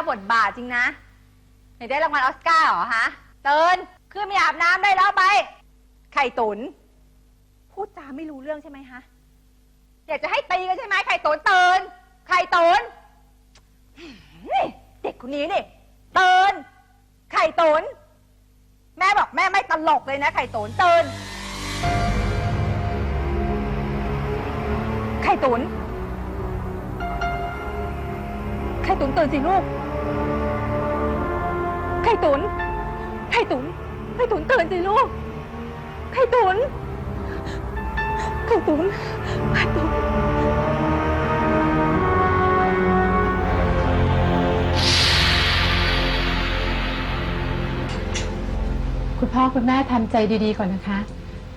จ้าบทบาทจริงนะอยากได้รางวัลออสการ์เหรอฮะเตือนขึ้นไปอาบน้ำได้แล้วไป ไข่ตุน พูดจาไม่รู้เรื่องใช่ไหมฮะอยากจะให้ตีกันใช่ไหมไข่ตุนเตือนไข่ตุนนี่เด็กคนนี้นี่เตือนไข่ตุนแม่บอกแม่ไม่ตลกเลยนะไข่ตุนเตือนไข่ตุนไข่ตุนตื่นสิลูก ข่ตุน ไข่ตุน ไข่ตุนตื่นสิลูก ไข่ตุน ไข่ตุน ไข่ตุน คุณพ่อคุณแม่ทำใจดีๆก่อนนะคะ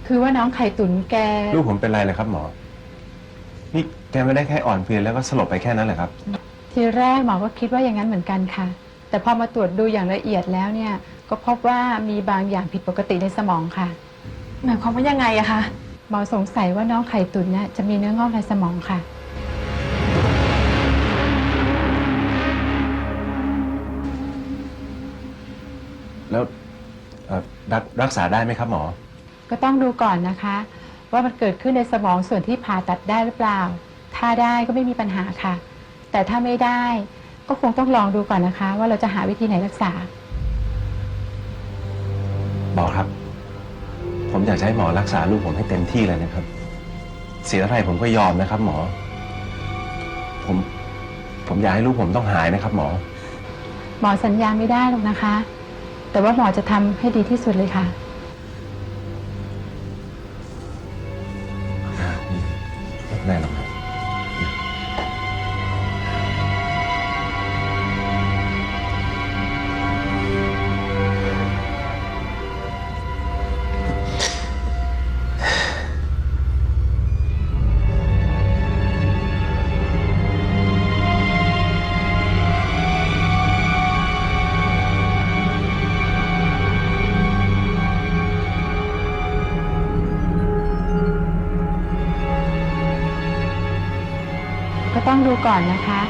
คือว่าน้องไข่ตุ๋นแก ลูกผมเป็นไรเลยครับหมอ นี่แกไม่ได้แค่อ่อนเพลียแล้วก็สลบไปแค่นั้นแหละครับ ทีแรกหมอก็คิดว่าอย่างนั้นเหมือนกันค่ะ แต่พอมาตรวจดูอย่างละเอียดแล้วเนี่ย ก็พบว่ามีบางอย่างผิดปกติในสมองค่ะ หมายความว่ายังไงอะคะ หมอสงสัยว่าน้องไข่ตุ๋นเนี่ยจะมีเนื้องอกในสมองค่ะ แล้วเอ่อรักรักษาได้ไหมครับหมอ ก็ต้องดูก่อนนะคะ ว่ามันเกิดขึ้นในสมองส่วนที่ผ่าตัดได้หรือเปล่า ถ้าได้ก็ไม่มีปัญหาค่ะ แต่ถ้าไม่ได้ ก็คงต้องลองดูก่อนนะคะ ว่าเราจะหาวิธีไหนรักษา หมอครับ ผมอยากจะให้หมอรักษาลูกผมให้เต็มที่เลยนะครับ เสียอะไรผมก็ยอมนะครับ หมอ ผม ผมอยากให้ลูกผมต้องหายนะครับ หมอ หมอสัญญาไม่ได้หรอกนะคะ แต่ว่าหมอจะทำให้ดีที่สุดเลยค่ะ แน่หรอก ดูก่อนนะคะ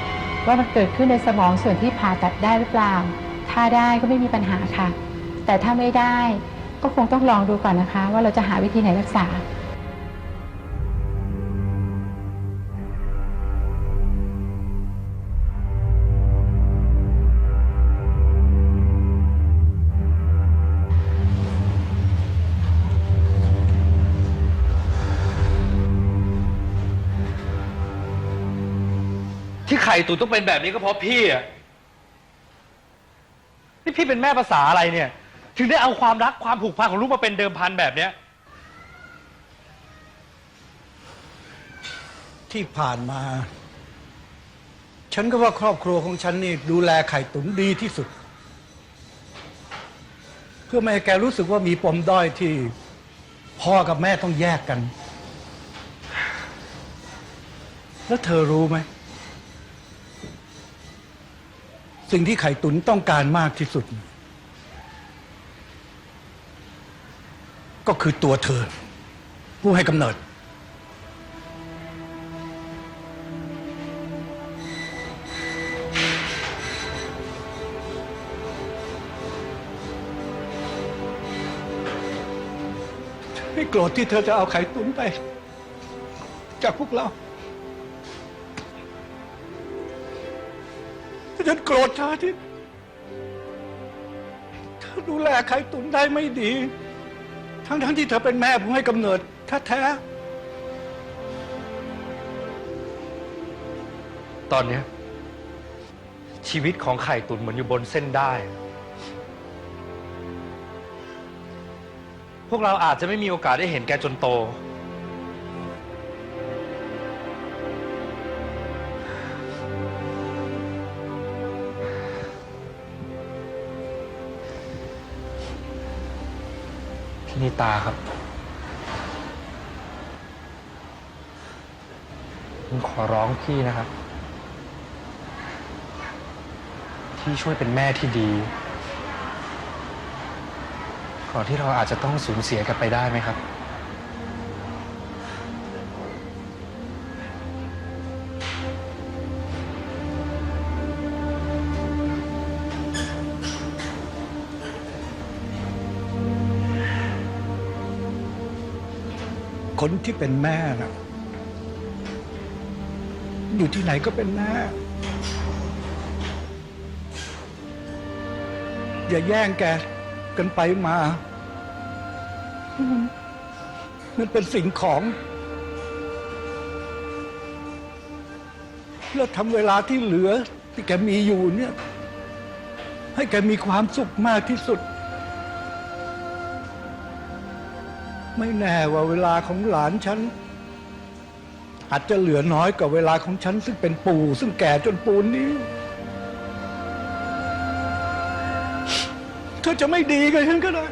ว่ามันเกิดขึ้นในสมองส่วนที่ผ่าตัดได้หรือเปล่า ถ้าได้ก็ไม่มีปัญหาค่ะ แต่ถ้าไม่ได้ก็คงต้องลองดูก่อนนะคะ ว่าเราจะหาวิธีไหนรักษา ไข่ตุ๋นต้องเป็นแบบนี้ก็เพราะพี่อะนี่พี่เป็นแม่ภาษาอะไรเนี่ย ถึงได้เอาความรักความผูกพันของลูกมาเป็นเดิมพันแบบเนี้ย ที่ผ่านมา ฉันก็ว่าครอบครัวของฉันนี่ดูแลไข่ตุ๋นดีที่สุด เพื่อไม่ให้แกรู้สึกว่ามีปมด้อยที่พ่อกับแม่ต้องแยกกัน แล้วเธอรู้ไหม สิ่งที่ไข่ตุ๋นต้องการมากที่สุด ก็คือตัวเธอ ผู้ให้กำเนิด ไม่โกรธที่เธอจะเอาไข่ตุ๋นไป จากพวกเรา ฉันโกรธเธอที่เธอดูแลไข่ตุ๋นได้ไม่ดี ทั้งๆที่เธอเป็นแม่ผู้ให้กำเนิดแท้ๆตอนเนี้ยชีวิตของไข่ตุ๋นเหมือนอยู่บนเส้นได้ พวกเราอาจจะไม่มีโอกาสได้เห็นแกจนโต ที่นิตาครับ ผมขอร้องพี่นะครับ ที่ช่วยเป็นแม่ที่ดีก่อนที่เราอาจจะต้องสูญเสียกันไปได้ไหมครับ คนที่เป็นแม่นะอยู่ที่ไหนก็เป็นแม่ อย่าแย่งแกกันไปมา มันเป็นสิ่งของ แล้วทำเวลาที่เหลือที่แกมีอยู่เนี่ย ให้แกมีความสุขมากที่สุด ไม่แน่ว่าเวลาของหลานฉัน อาจจะเหลือน้อยกว่าเวลาของฉัน ซึ่งเป็นปู่ซึ่งแก่จนปูนนี้ เธอจะไม่ดีกับฉันก็ได้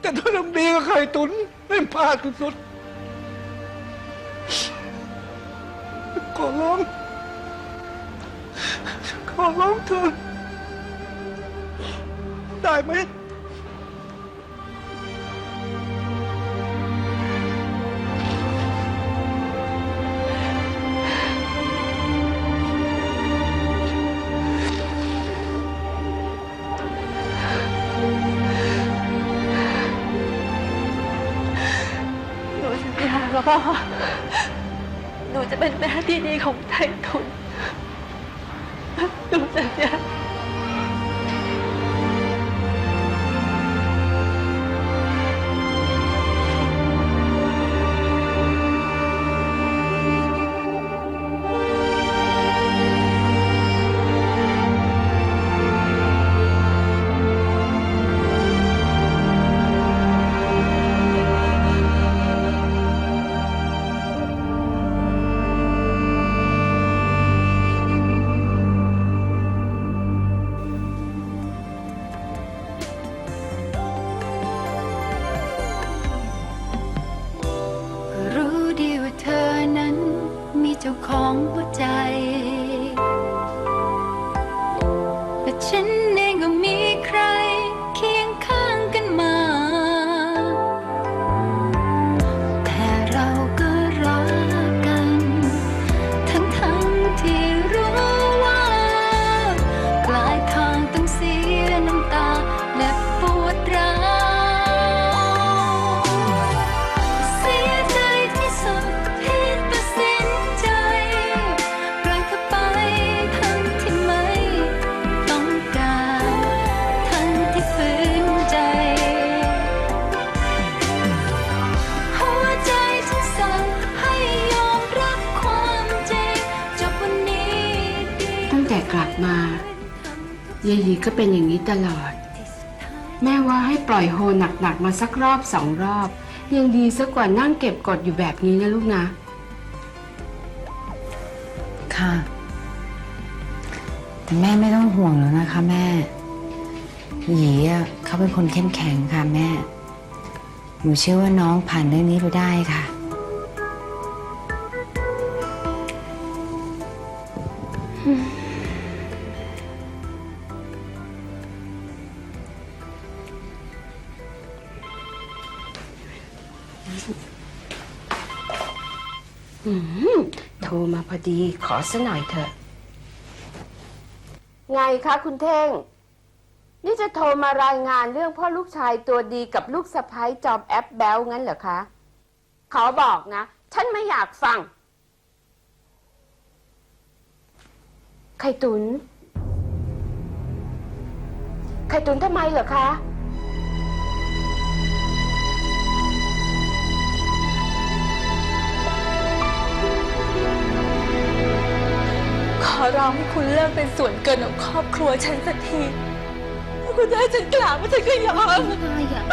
แต่เธอต้องดีกับไข่ตุนให้พลาดสุดๆขอร้องขอร้องเธอ ได้ไหม แล้วพ่อหนูจะเป็นแม่ที่ดีของไททุนหนูสัญญา ยายหยีก็เป็นอย่างนี้ตลอด แม่ว่าให้ปล่อยโฮหนักๆมาสักรอบสองรอบ ยังดีสักกว่านั่งเก็บกดอยู่แบบนี้นะลูกนะ ค่ะ แต่แม่ไม่ต้องห่วงแล้วนะคะ แม่ หยีอะเขาเป็นคนเข้มแข็งค่ะแม่ หนูเชื่อว่าน้องผ่านเรื่องนี้ไปได้ค่ะ อดี ขอซะหน่อยเถอะ ไงคะคุณเท่ง นี่จะโทรมารายงานเรื่องพ่อลูกชายตัวดีกับลูกสะพ้ายจอมแอปแบลงั้นเหรอคะ ขอบอกนะ ฉันไม่อยากฟัง ไข่ตุน ไข่ตุนทำไมเหรอคะ อร้องให้คุณเลิกเป็นส่วนเกินของครอบครัวฉันสักทีถ้าคุณจะให้ฉันกล่าวว่าฉันก็ยอม ไม่ไรอะ